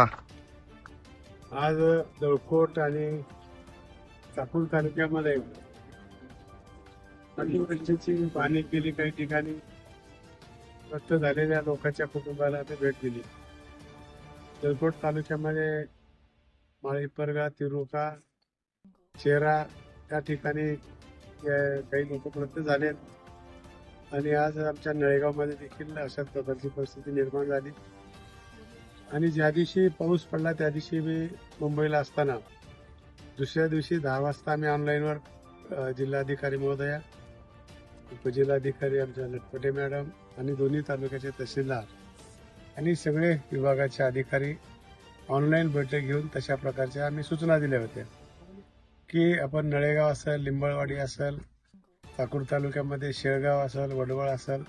हा. आज दळकोट आणि चाकूर तालुक्यामध्ये अतिवृष्टीची पाणी केली. काही ठिकाणी मृत झालेल्या लोकांच्या कुटुंबाला ते भेट दिली. दळकोट तालुक्यामध्ये माळीपरगा तिरुका चेरा या ठिकाणी काही लोक मृत झालेत. आणि आज आमच्या नळेगावमध्ये देखील अशाच प्रकारची परिस्थिती निर्माण झाली. आणि ज्या दिवशी पाऊस पडला त्या दिवशी मी मुंबईला असताना दुसऱ्या दिवशी दहा वाजता आम्ही ऑनलाईनवर जिल्हाधिकारी महोदया उपजिल्हाधिकारी आमच्या लटपटे मॅडम आणि दोन्ही तालुक्याचे तहसीलदार आणि सगळे विभागाचे अधिकारी ऑनलाईन बैठक घेऊन तशा प्रकारच्या आम्ही सूचना दिल्या होत्या. की आपण नळेगाव असेल लिंबळवाडी असेल चाकूर तालुक्यामध्ये शेळगाव असेल वडवळ असेल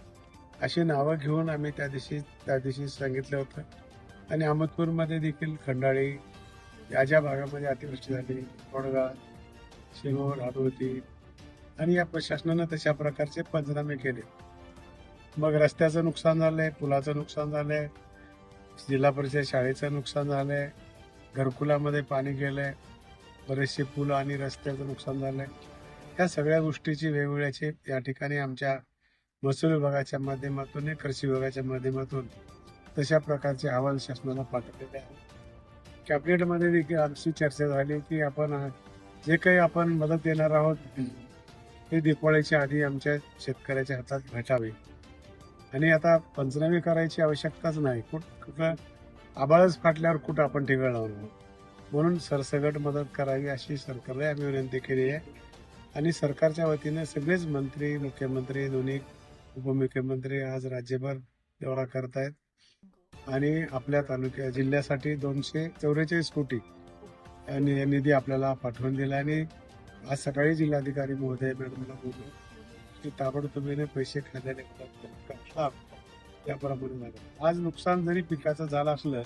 अशी नावं घेऊन आम्ही त्या दिवशी त्या दिवशी सांगितलं होतं. आणि अहमदपूरमध्ये देखील खंडाळी या ज्या भागामध्ये अतिवृष्टी झाली कोडगा शिरोळ हाडोती आणि या प्रशासनानं तशा प्रकारचे पंचनामे केले. मग रस्त्याचं नुकसान झालंय पुलाचं नुकसान झालंय जिल्हा परिषद शाळेचं नुकसान झालंय घरकुलामध्ये पाणी गेलंय बरेचसे पुल आणि रस्त्याचं नुकसान झालंय. या सगळ्या गोष्टीची वेगवेगळ्याचे या ठिकाणी आमच्या महसूल विभागाच्या माध्यमातून कृषी विभागाच्या माध्यमातून तशा प्रकारचे अहवाल शासनाला पाठवलेले आहेत. कॅबिनेटमध्ये देखील आमची चर्चा झाली की आपण जे काही आपण मदत देणार आहोत ते दिपाळीच्या आधी आमच्या शेतकऱ्याच्या हातात भेटावे. आणि आता पंचनामे करायची आवश्यकताच नाही. कुठ कुठं आबाळच फाटल्यावर कुठं आपण ठिकाण लावणार म्हणून सरसगट मदत करावी अशी सरकारला आम्ही विनंती केली आहे. आणि सरकारच्या वतीने सगळेच मंत्री मुख्यमंत्री दोन्ही उपमुख्यमंत्री आज राज्यभर दौरा करतायत. आणि आपल्या तालुक्या जिल्ह्यासाठी दोनशे चौवेचाळीस कोटी आणि निधी आपल्याला पाठवून दिला आणि आज सकाळी जिल्हाधिकारी महोदय मॅडमला बोललो की ताबडतोबीने पैसे खात्याने त्याप्रमाणे झालं. आज नुकसान जरी पिकाचं झालं असलं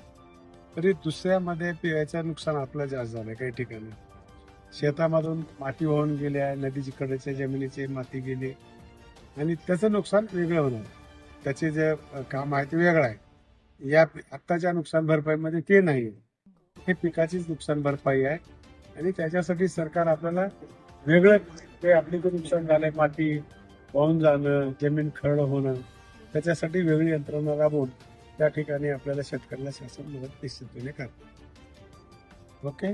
तरी दुसऱ्यामध्ये पिकाचं नुकसान आपलं जास्त झालं काही ठिकाणी. शेतामधून माती वाहून गेल्या नदीकडच्या जमिनीची माती गेली. आणि त्याचं नुकसान वेगळं होणार. त्याचे जे काम आहे ते वेगळं आहे. या आत्ताच्या नुकसान भरपाईमध्ये ते नाही हे पिकाचीच नुकसान भरपाई आहे. आणि त्याच्यासाठी सरकार आपल्याला वेगळं ते आपली जे नुकसान झालंय माती वाहून जाणं जमीन खरड होणं त्याच्यासाठी वेगळी यंत्रणा राबवून त्या ठिकाणी आपल्याला शेतकऱ्याला शासन मदत निश्चितपणे करते. ओके.